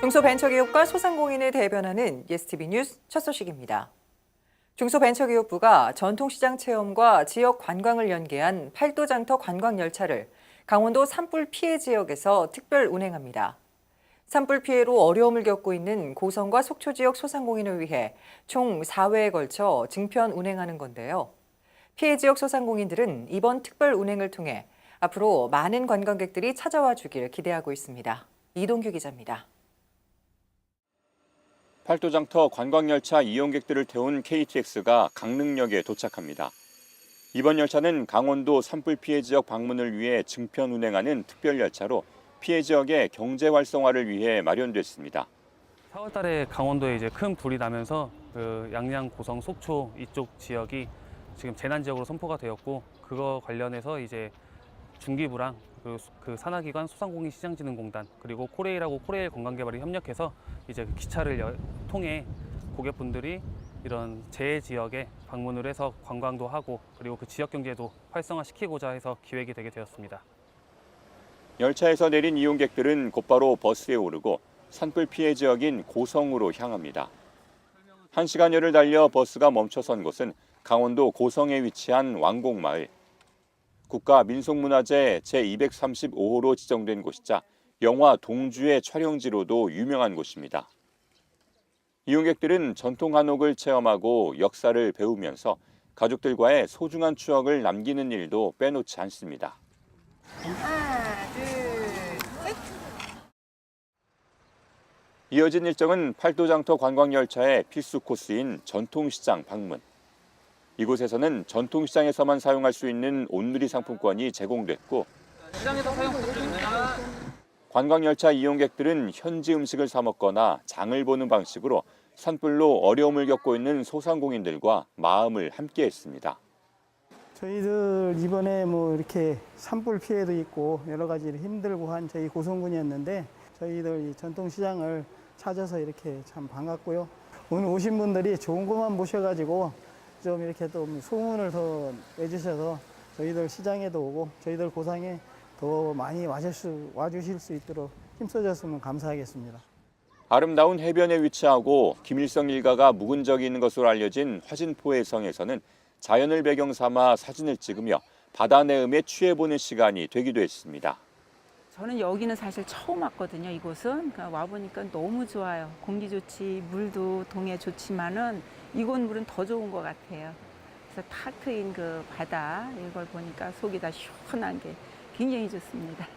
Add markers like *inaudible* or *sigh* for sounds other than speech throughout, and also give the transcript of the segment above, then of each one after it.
중소벤처기업과 소상공인을 대변하는 예스티비 뉴스 첫 소식입니다. 중소벤처기업부가 전통시장 체험과 지역 관광을 연계한 팔도장터 관광열차를 강원도 산불 피해 지역에서 특별 운행합니다. 산불 피해로 어려움을 겪고 있는 고성과 속초 지역 소상공인을 위해 총 4회에 걸쳐 증편 운행하는 건데요. 피해 지역 소상공인들은 이번 특별 운행을 통해 앞으로 많은 관광객들이 찾아와 주길 기대하고 있습니다. 이동규 기자입니다. 팔도장터 관광열차 이용객들을 태운 KTX가 강릉역에 도착합니다. 이번 열차는 강원도 산불 피해 지역 방문을 위해 증편 운행하는 특별 열차로 피해 지역의 경제 활성화를 위해 마련됐습니다. 4월달에 강원도에 이제 큰 불이 나면서 그 양양, 고성, 속초 이쪽 지역이 지금 재난 지역으로 선포가 되었고 그거 관련해서 이제 중기부랑 그, 그 산하기관 소상공인 시장진흥공단 그리고 코레일하고 코레일 관광개발이 협력해서 이제 그 기차를 여- 통해 고객분들이 이런 재해 지역에 방문을 해서 관광도 하고 그리고 그 지역 경제도 활성화시키고자 해서 기획이 되게 되었습니다. 열차에서 내린 이용객들은 곧바로 버스에 오르고 산불 피해 지역인 고성으로 향합니다. 1시간여를 달려 버스가 멈춰선 곳은 강원도 고성에 위치한 왕곡마을. 국가 민속문화재 제235호로 지정된 곳이자 영화 동주의 촬영지로도 유명한 곳입니다. 이용객들은 전통 한옥을 체험하고 역사를 배우면서 가족들과의 소중한 추억을 남기는 일도 빼놓지 않습니다. 이어진 일정은 팔도장터 관광열차의 필수 코스인 전통시장 방문. 이곳에서는 전통시장에서만 사용할 수 있는 온누리 상품권이 제공됐고 관광열차 이용객들은 현지 음식을 사 먹거나 장을 보는 방식으로 산불로 어려움을 겪고 있는 소상공인들과 마음을 함께 했습니다. 저희들 이번에 뭐 이렇게 산불 피해도 있고 여러 가지 힘들고 한 저희 고성군이었는데 저희들 이 전통시장을 찾아서 이렇게 참 반갑고요. 오늘 오신 분들이 좋은 것만 모셔가지고 좀 이렇게 또 소문을 더 내주셔서 저희들 시장에도 오고 저희들 고상에 더 많이 와주실 수, 와주실 수 있도록 힘써줬으면 감사하겠습니다. 아름다운 해변에 위치하고 김일성 일가가 묵은 적이 있는 것으로 알려진 화진포의 성에서는 자연을 배경 삼아 사진을 찍으며 바다 내음에 취해보는 시간이 되기도 했습니다. 저는 여기는 사실 처음 왔거든요. 이곳은 그러니까 와 보니까 너무 좋아요. 공기 좋지, 물도 동해 좋지만은 이곳 물은 더 좋은 것 같아요. 그래서 탁 트인 그 바다 이걸 보니까 속이 다 시원한 게 굉장히 좋습니다.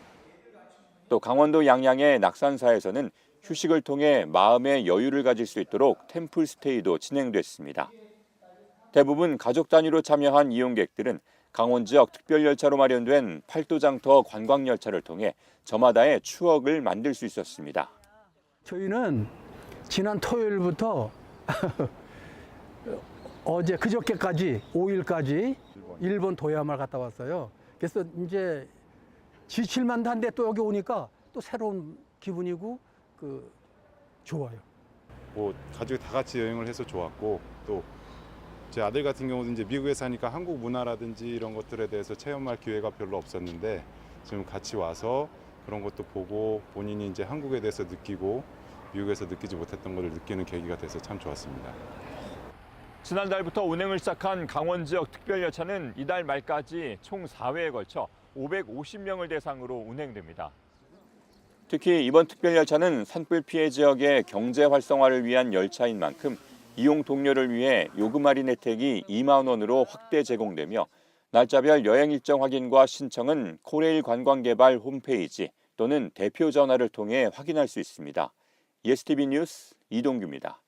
또 강원도 양양의 낙산사에서는 휴식을 통해 마음의 여유를 가질 수 있도록 템플 스테이도 진행됐습니다. 대부분 가족 단위로 참여한 이용객들은 강원 지역 특별 열차로 마련된 팔도장터 관광 열차를 통해 저마다의 추억을 만들 수 있었습니다. 저희는 지난 토요일부터 *laughs* 어제 그저께까지 5일까지 일본 도야마를 갔다 왔어요. 그래서 이제 지칠 만도 한데 또 여기 오니까 또 새로운 기분이고 그 좋아요. 뭐 가족이 다 같이 여행을 해서 좋았고 또 제 아들 같은 경우도 이제 미국에 사니까 한국 문화라든지 이런 것들에 대해서 체험할 기회가 별로 없었는데 지금 같이 와서 그런 것도 보고 본인이 이제 한국에 대해서 느끼고 미국에서 느끼지 못했던 것을 느끼는 계기가 돼서 참 좋았습니다. 지난달부터 운행을 시작한 강원 지역 특별 열차는 이달 말까지 총 4회에 걸쳐 550명을 대상으로 운행됩니다. 특히 이번 특별 열차는 산불 피해 지역의 경제 활성화를 위한 열차인 만큼 이용 동료를 위해 요금 할인 혜택이 2만 원으로 확대 제공되며 날짜별 여행 일정 확인과 신청은 코레일 관광개발 홈페이지 또는 대표 전화를 통해 확인할 수 있습니다. 예스티비 뉴스 이동규입니다.